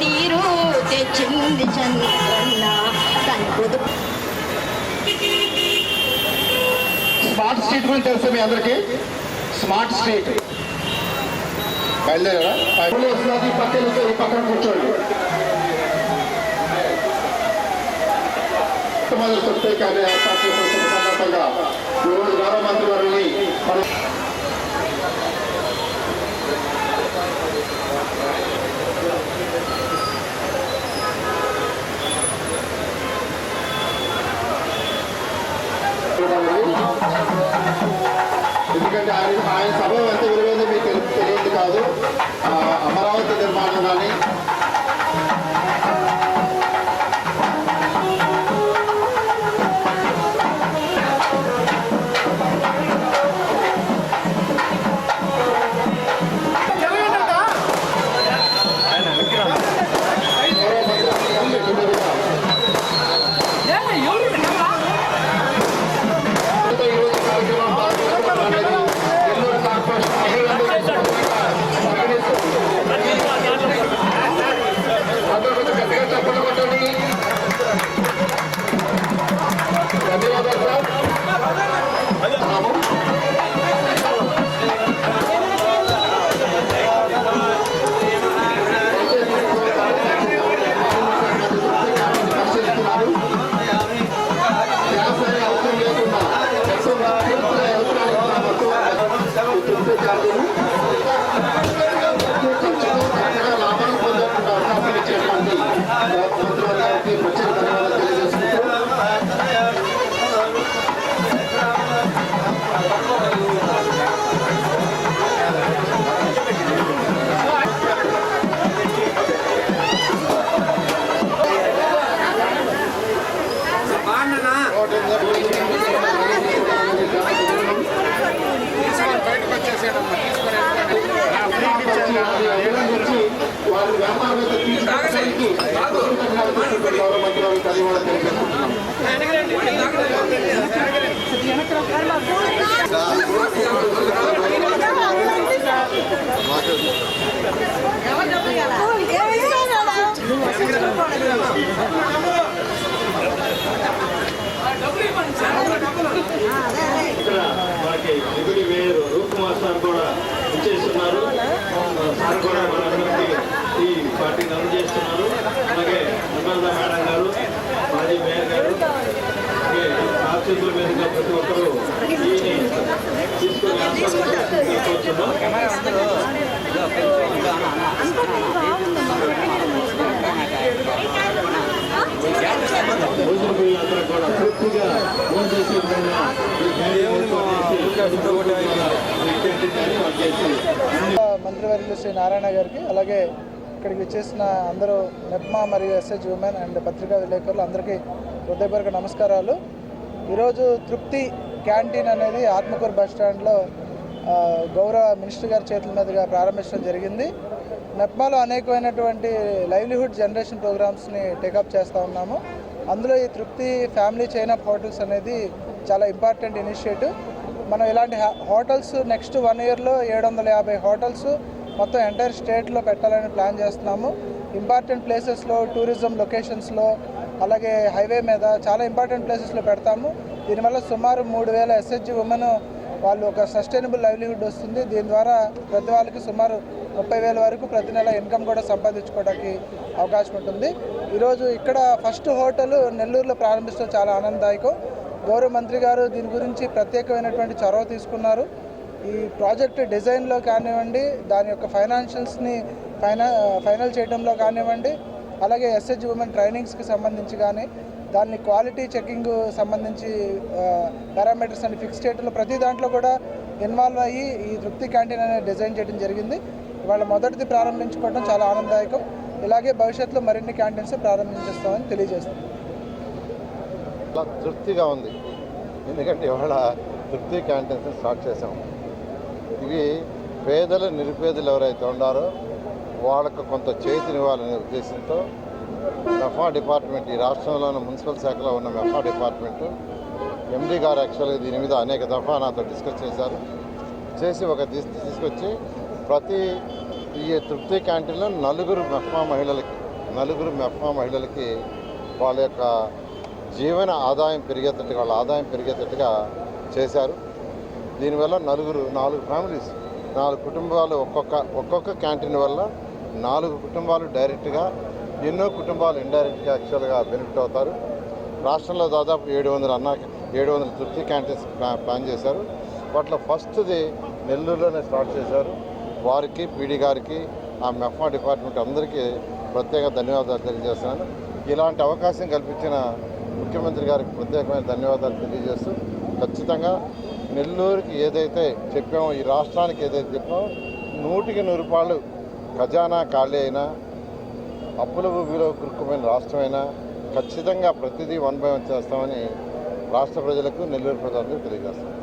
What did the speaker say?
తీరు తెచ్చింది చంద్రన్న తన పొదుపు. స్మార్ట్ స్ట్రీట్ గురించి తెలుసు మీ అందరికి? స్మార్ట్ స్ట్రీట్ బయలుదేరా వస్తున్నది ఈ పక్కన ఈ పక్కన కూర్చోండి. మొదలు చెప్తే కానీ సందర్భంగా ఈరోజు గౌరవ మంత్రి వారిని మనం ఎందుకంటే ఆయన ఆయన సభ అంతా ధన్యవాదాలు సార్ తీసుకెళ్ళడానికి గౌరవ మంత్రి గారికి ధన్యవాదాలు తెలియజేసుకుంటున్నాం ఇక్కడ మనకి ఎగుడి వేరు రూప్ కుమార్ సార్ కూడా ఇచ్చేస్తున్నారు సార్ కూడా మనందరికీ ఈ పార్టీని అందజేస్తున్నారు అలాగే నిర్మలా మేడం గారు మాజీ మేయర్ గారు అలాగే ఆఫీసుల మీదుగా ప్రతి ఒక్కరూ దీన్ని తీసుకొని ఆస్వాదించుకుంటున్నాం రోజులు పోయి అందరూ కూడా పూర్తిగా ఫోన్ చేసే విధంగా ఈ కార్యక్రమం చేసి చేసి మంత్రివర్యులు శ్రీ నారాయణ గారికి అలాగే ఇక్కడికి వచ్చేసిన అందరూ నెప్మా మరియు ఎస్హెచ్ ఉమెన్ అండ్ పత్రికా విలేకరులు అందరికీ హృదయపూర్వక నమస్కారాలు. ఈరోజు తృప్తి క్యాంటీన్ అనేది ఆత్మకూరు బస్ స్టాండ్లో గౌరవ మినిస్టర్ గారి చేతుల మీదుగా ప్రారంభించడం జరిగింది. నెప్మాలో అనేకమైనటువంటి లైవ్లీహుడ్ జనరేషన్ ప్రోగ్రామ్స్ని టేకప్ చేస్తూ ఉన్నాము. అందులో ఈ తృప్తి ఫ్యామిలీ చైన్ అప్ హోటల్స్ అనేది చాలా ఇంపార్టెంట్ ఇనిషియేటివ్ మనం ఇలాంటి హా- హోటల్స్ నెక్స్ట్ వన్ ఇయర్లో ఏడు వందల యాభై హోటల్స్ మొత్తం ఎంటైర్ స్టేట్లో పెట్టాలని ప్లాన్ చేస్తున్నాము. ఇంపార్టెంట్ ప్లేసెస్లో టూరిజం లొకేషన్స్లో అలాగే హైవే మీద చాలా ఇంపార్టెంట్ ప్లేసెస్లో పెడతాము. దీనివల్ల సుమారు మూడు వేల ఎస్హెచ్జి ఉమెన్ వాళ్ళు ఒక సస్టైనబుల్ లైవ్లీహుడ్ వస్తుంది. దీని ద్వారా ప్రతి వాళ్ళకి సుమారు ముప్పై వేల వరకు ప్రతి నెల ఇన్కమ్ కూడా సంపాదించుకోవడానికి అవకాశం ఉంటుంది. ఈరోజు ఇక్కడ ఫస్ట్ హోటల్ నెల్లూరులో ప్రారంభించడం చాలా ఆనందదాయకం. గౌరవ మంత్రి గారు దీని గురించి ప్రత్యేకమైనటువంటి చొరవ తీసుకున్నారు. ఈ ప్రాజెక్ట్ డిజైన్లో కానివ్వండి దాని యొక్క ఫైనాన్షియల్స్ని ఫైనా ఫైనల్ చేయడంలో కానివ్వండి అలాగే ఎస్హెచ్ ఉమెన్ ట్రైనింగ్స్కి సంబంధించి కానీ దాన్ని క్వాలిటీ చెకింగ్ సంబంధించి పారామీటర్స్ అని ఫిక్స్ చేయడంలో ప్రతి దాంట్లో కూడా ఇన్వాల్వ్ అయ్యి ఈ తృప్తి క్యాంటీన్ అనేది డిజైన్ చేయడం జరిగింది. వాళ్ళ మొదటిది ప్రారంభించుకోవడం చాలా ఆనందదాయకం. ఇలాగే భవిష్యత్తులో మరిన్ని క్యాంటీన్స్ ప్రారంభించేస్తామని తెలియజేస్తాం చాలా తృప్తిగా ఉంది. ఎందుకంటే ఇవాళ తృప్తి క్యాంటీన్స్ స్టార్ట్ చేసాం ఇవి పేదలు నిరుపేదలు ఎవరైతే ఉన్నారో వాళ్ళకు కొంత చేతినివ్వాలనే ఉద్దేశంతో మెఫా డిపార్ట్మెంట్ ఈ రాష్ట్రంలోని మున్సిపల్ శాఖలో ఉన్న మెఫా డిపార్ట్మెంట్ ఎండి గారు యాక్చువల్గా దీని మీద అనేక దఫా నాతో డిస్కస్ చేశారు. చేసి ఒక తీసుకొచ్చి ప్రతి ఈ తృప్తి క్యాంటీన్లో నలుగురు మెఫ్మా మహిళలకి నలుగురు మెఫ్మా మహిళలకి వాళ్ళ యొక్క జీవన ఆదాయం పెరిగేటట్టుగా వాళ్ళ ఆదాయం పెరిగేటట్టుగా చేశారు. దీనివల్ల నలుగురు నాలుగు ఫ్యామిలీస్ నాలుగు కుటుంబాలు ఒక్కొక్క ఒక్కొక్క క్యాంటీన్ వల్ల నాలుగు కుటుంబాలు డైరెక్ట్గా ఎన్నో కుటుంబాలు ఇండైరెక్ట్గా యాక్చువల్గా బెనిఫిట్ అవుతారు. రాష్ట్రంలో దాదాపు ఏడు వందల అన్న ఏడు వందల తృప్తి క్యాంటీన్స్ ప్లాన్ చేశారు. వాటిలో ఫస్ట్ది నెల్లూరులోనే స్టార్ట్ చేశారు. వారికి పీడీ గారికి ఆ మెఫ్మా డిపార్ట్మెంట్ అందరికీ ప్రత్యేక ధన్యవాదాలు తెలియజేస్తున్నాను. ఇలాంటి అవకాశం కల్పించిన ముఖ్యమంత్రి గారికి ప్రత్యేకమైన ధన్యవాదాలు తెలియజేస్తూ ఖచ్చితంగా నెల్లూరుకి ఏదైతే చెప్పామో ఈ రాష్ట్రానికి ఏదైతే చెప్పామో నూటికి నూరు రూపాయలు ఖజానా ఖాళీ అయినా అప్పుల ఊబిలో కురుక్కుపోయిన రాష్ట్రమైనా ఖచ్చితంగా ప్రతిదీ వన్ బై వన్ చేస్తామని రాష్ట్ర ప్రజలకు నెల్లూరు ప్రజలకు తెలియజేస్తాం.